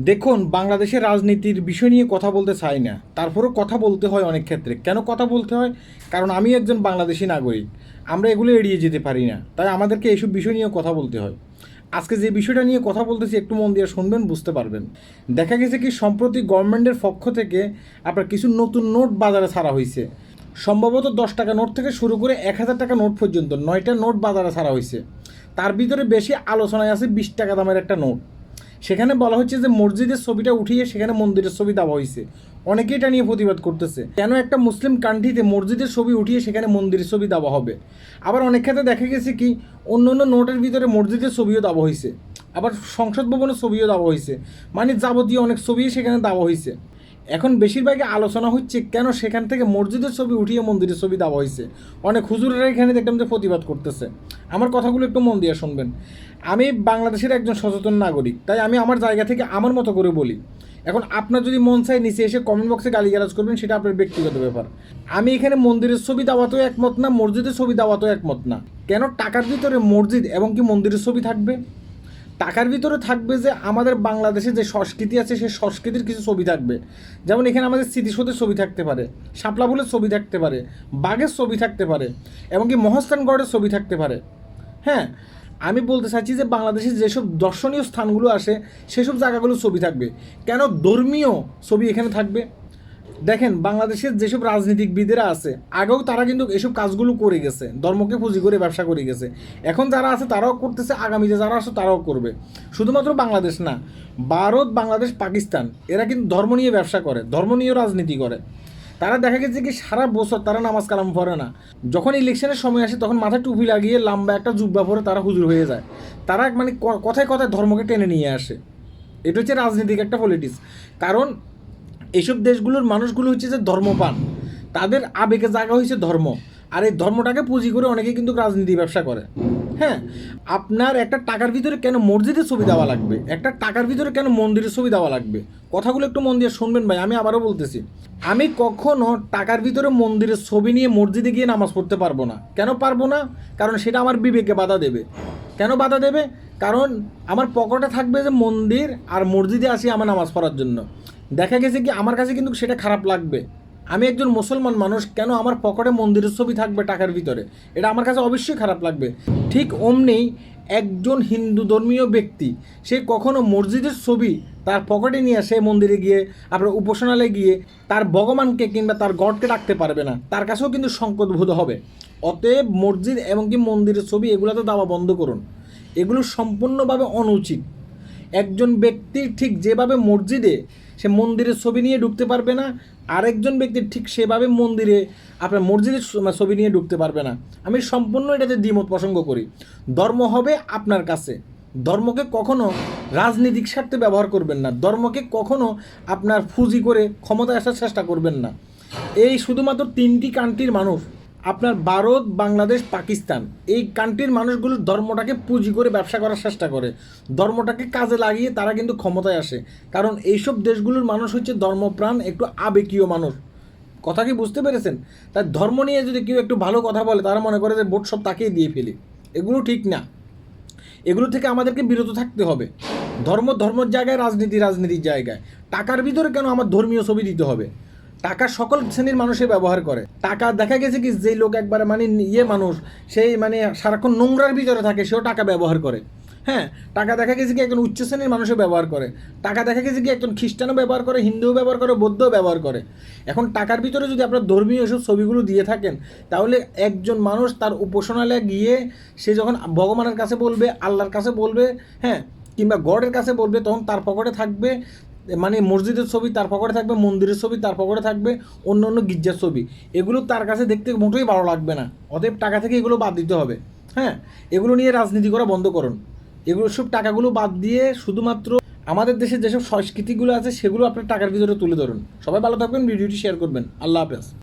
দেখুন, বাংলাদেশের রাজনীতির বিষয় নিয়ে কথা বলতে চাই না। তারপরেও কথা বলতে হয় অনেক ক্ষেত্রে। কেন কথা বলতে হয়? কারণ আমি একজন বাংলাদেশি নাগরিক। আমরা এগুলো এড়িয়ে যেতে পারি না। তাই আমাদেরকে এইসব বিষয় নিয়ে কথা বলতে হয়। আজকে যে বিষয়টা নিয়ে কথা বলতেছি, একটু মন দিয়ে শুনবেন, বুঝতে পারবেন। দেখা গেছে কি, সম্প্রতি গভর্নমেন্টের পক্ষ থেকে আপনার কিছু নতুন নোট বাজারে ছাড়া হয়েছে। সম্ভবত দশ টাকা নোট থেকে শুরু করে এক হাজার টাকা নোট পর্যন্ত নয়টা নোট বাজারে ছাড়া হয়েছে। তার ভিতরে বেশি আলোচনায় আছে বিশ টাকা দামের একটা নোট। সেখানে বলা হচ্ছে যে মসজিদের ছবিটা উঠিয়ে সেখানে মন্দিরের ছবি দেওয়া হয়েছে। অনেকেই এটা নিয়ে প্রতিবাদ করতেছে। কেন একটা মুসলিম কান্ট্রিতে মসজিদের ছবি উঠিয়ে সেখানে মন্দিরের ছবি দেওয়া হবে? আবার অনেক ক্ষেত্রে দেখা গেছে কি, অন্য অন্য নোটের ভিতরে মসজিদের ছবিও দেওয়া হয়েছে। আবার সংসদ ভবনের ছবিও দেওয়া হয়েছে। মানে যাবতীয় অনেক ছবি সেখানে দেওয়া হয়েছে। এখন বেশিরভাগই আলোচনা হচ্ছে কেন সেখান থেকে মসজিদের ছবি উঠিয়ে মন্দিরের ছবি দেওয়া হয়েছে। অনেক হুজুরেরা এখানে দেখলাম যে প্রতিবাদ করতেছে। আমার কথাগুলো একটু মন দিয়ে শুনবেন। আমি বাংলাদেশের একজন সচেতন নাগরিক, তাই আমি আমার জায়গা থেকে আমার মতো করে বলি। এখন আপনার যদি মন চায় নিচে এসে কমেন্ট বক্সে গালিগালাজ করবেন, সেটা আপনার ব্যক্তিগত ব্যাপার। আমি এখানে মন্দিরের ছবি দেওয়াতেও একমত না, মসজিদের ছবি দেওয়াতেও একমত না। কেন টাকার ভিতরে মসজিদ এবং কি মন্দিরের ছবি থাকবে? টাকার ভিতরে থাকবে যে আমাদের বাংলাদেশে যে সংস্কৃতি আছে, সেই সংস্কৃতির কিছু ছবি থাকবে। যেমন এখানে আমাদের স্মৃতিসৌধের ছবি থাকতে পারে শাপলা ফুলের ছবি থাকতে পারে, বাঘের ছবি থাকতে পারে এবং কি মহস্থানগড়ের ছবি থাকতে পারে। হ্যাঁ আমি বলতে চাইছি যে বাংলাদেশে যেসব দর্শনীয় স্থানগুলো আসে, সেসব জায়গাগুলো ছবি থাকবে। কেন ধর্মীয় ছবি এখানে থাকবে? দেখেন, বাংলাদেশের যেসব রাজনীতিকবিদেরা আছে, আগেও তারা কিন্তু এসব কাজগুলো করে গেছে, ধর্মকে পুঁজি করে ব্যবসা করে গেছে। এখন যারা আছে তারাও করতেছে আগামীতে যারা আছে তারাও করবে। শুধুমাত্র বাংলাদেশ না, ভারত, বাংলাদেশ, পাকিস্তান, এরা কিন্তু ধর্ম নিয়ে ব্যবসা করে, ধর্ম নিয়ে রাজনীতি করে। তারা দেখা গেছে কি সারা বছর তারা নামাজ কালাম পড়ে না। যখন ইলেকশনের সময় আসে তখন মাথায় টুপি লাগিয়ে লম্বা একটা জুব্বা পরে তারা হুজুর হয়ে যায়। তারা মানে কথায় কথায় ধর্মকে টেনে নিয়ে আসে। এটা হচ্ছে রাজনীতিক একটা পলিটিক্স কারণ এইসব দেশগুলোর মানুষগুলো হচ্ছে যে ধর্মপান। তাদের আবেগে জায়গা হয়েছে ধর্ম। আর এই ধর্মটাকে পুঁজি করে অনেকে কিন্তু রাজনীতি ব্যবসা করে। হ্যাঁ আপনার একটা টাকার ভিতরে কেন মসজিদের ছবি দেওয়া লাগবে? একটা টাকার ভিতরে কেন মন্দিরের ছবি দেওয়া লাগবে? কথাগুলো একটু মন দিয়ে শুনবেন ভাই, আমি আবারও বলতেছি। আমি কখনো টাকার ভিতরে মন্দিরের ছবি নিয়ে মসজিদে গিয়ে নামাজ পড়তে পারব না। কেন পারব না? কারণ সেটা আমার বিবেকে বাধা দেবে। কেন বাধা দেবে? কারণ আমার পকেটে থাকবে যে মন্দির আর মসজিদে আসি আমার নামাজ পড়ার জন্য। দেখা গেছে কি আমার কাছে কিন্তু সেটা খারাপ লাগবে। আমি একজন মুসলমান মানুষ, কেন আমার পকেটে মন্দিরের ছবি থাকবে টাকার ভিতরে? এটা আমার কাছে অবশ্যই খারাপ লাগবে। ঠিক অমনি একজন হিন্দু ধর্মীয় ব্যক্তি, সে কখনো মসজিদের ছবি তার পকেটে নিয়ে সে মন্দিরে গিয়ে, আপনার উপাসনালয়ে গিয়ে, তার ভগবানকে কিংবা তার গডকে ডাকতে পারবে না। তার কাছেও কিন্তু সংকট বোধ হবে। অতএব মসজিদ এবং কি মন্দিরের ছবি এগুলো তো দেওয়া বন্ধ করুন। এগুলো সম্পূর্ণভাবে অনুচিত। একজন ব্যক্তি ঠিক যেভাবে মসজিদে সে মন্দিরের ছবি নিয়ে ঢুকতে পারবে না, আরেকজন ব্যক্তি ঠিক সেভাবে মন্দিরে আপনার মসজিদের ছবি নিয়ে ঢুকতে পারবে না। আমি সম্পূর্ণ এটাতে দ্বিমত প্রসঙ্গ করি। ধর্ম হবে আপনার কাছে। ধর্মকে কখনো রাজনৈতিক স্বার্থে ব্যবহার করবেন না। ধর্মকে কখনো আপনার ফুজি করে ক্ষমতায় আসার চেষ্টা করবেন না। এই শুধুমাত্র তিনটি কান্ট্রির মানুষ আপনার ভারত, বাংলাদেশ, পাকিস্তান, এই কান্ট্রির মানুষগুলো ধর্মটাকে পুঁজি করে ব্যবসা করার চেষ্টা করে। ধর্মটাকে কাজে লাগিয়ে তারা কিন্তু ক্ষমতায় আসে। কারণ এইসব দেশগুলোর মানুষ হচ্ছে ধর্মপ্রাণ, একটু আবেগীয় মানুষ। কথা কি বুঝতে পেরেছেন? তাই ধর্ম নিয়ে যদি কেউ একটু ভালো কথা বলে, তারা মনে করে যে ভোট সব তাকেই দিয়ে ফেলি। এগুলো ঠিক না। এগুলো থেকে আমাদেরকে বিরত থাকতে হবে। ধর্ম ধর্মের জায়গায়, রাজনীতি রাজনীতির জায়গায়। টাকার ভিতরে কেন আমার ধর্মীয় ছবি দিতে হবে? টাকা সকল শ্রেণির মানুষে ব্যবহার করে। টাকা দেখা গেছে কি যে লোক একবারে মানে ইয়ে মানুষ, সেই মানে সারাক্ষণ নোংরার ভিতরে থাকে, সেও টাকা ব্যবহার করে। হ্যাঁ টাকা দেখা গেছে কি, একজন উচ্চ শ্রেণির মানুষও ব্যবহার করে। টাকা দেখা গেছে কি, একজন খ্রিস্টানও ব্যবহার করে, হিন্দুও ব্যবহার করে, বৌদ্ধও ব্যবহার করে। এখন টাকার ভিতরে যদি আপনার ধর্মীয় এসব ছবিগুলো দিয়ে থাকেন, তাহলে একজন মানুষ তার উপাসনালয়ে গিয়ে সে যখন ভগবানের কাছে বলবে, আল্লাহর কাছে বলবে হ্যাঁ কিংবা গডের কাছে বলবে, তখন তার পকেটে থাকবে মানে মসজিদের ছবি তার পকেটে থাকবে, মন্দিরের ছবি তার পকেটে থাকবে অন্য অন্য গির্জার ছবি। এগুলো তার কাছে দেখতে মোটেই ভালো লাগবে না। অতএব টাকা থেকে এগুলো বাদ দিতে হবে। হ্যাঁ? এগুলো নিয়ে রাজনীতি করা বন্ধ করুন। এগুলো সব টাকাগুলো বাদ দিয়ে শুধুমাত্র আমাদের দেশে যেসব সংস্কৃতিগুলো আছে, সেগুলো আপনার টাকার ভিতরে তুলে ধরুন। সবাই ভালো থাকবেন, ভিডিওটি শেয়ার করবেন। আল্লাহ হাফেজ।